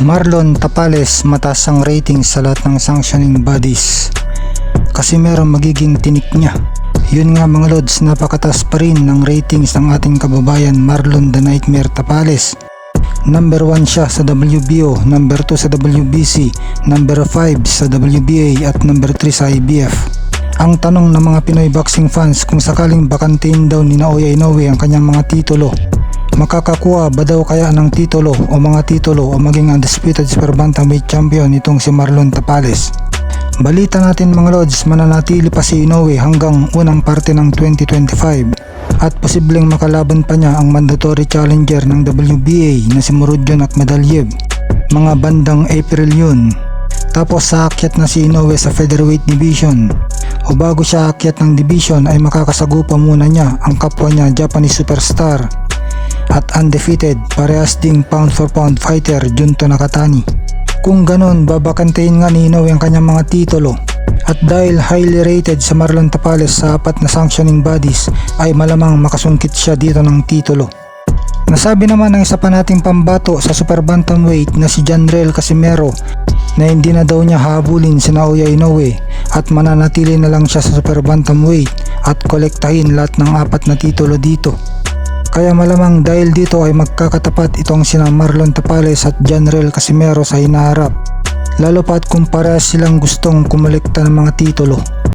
Marlon Tapales mataas ang rating sa lahat ng sanctioning bodies. Kasi meron magiging tinik niya. Yun nga mga lods, napakatas pa rin ng ratings ng ating kababayan Marlon the Nightmare Tapales. Number 1 siya sa WBO, number 2 sa WBC, number 5 sa WBA at number 3 sa IBF. Ang tanong ng mga Pinoy boxing fans kung sakaling bakantiin daw ni Naoya Inoue ang kanyang mga titulo, makakakuha ba daw kaya ng titulo o mga titulo o maging undisputed super bantamweight champion itong si Marlon Tapales? Balita natin mga lods, mananatili pa si Inoue hanggang unang parte ng 2025 at posibleng makalaban pa niya ang mandatory challenger ng WBA na si Murodjon Akmadaliev mga bandang April yun. Tapos sa akyat na si Inoue sa featherweight division o bago siya akyat ng division ay makakasagupa muna niya ang kapwa niya Japanese superstar at undefeated parehas ding pound for pound fighter Junto Nakatani. Kung ganon, babakantayin nga ni Inoue ang kanyang mga titulo. At dahil highly rated sa Marlon Tapales sa apat na sanctioning bodies, ay malamang makasungkit siya dito ng titulo. Nasabi naman ng isa pa nating pambato sa super bantamweight na si Janrel Casimero na hindi na daw niya habulin si Naoya Inoue at mananatili na lang siya sa super bantamweight at kolektahin lahat ng apat na titulo dito. Kaya malamang dahil dito ay magkakatapat itong sina Marlon Tapales at Janrel Casimero sa hinaharap. Lalo pat kung para silang gustong kumolekta ng mga titulo.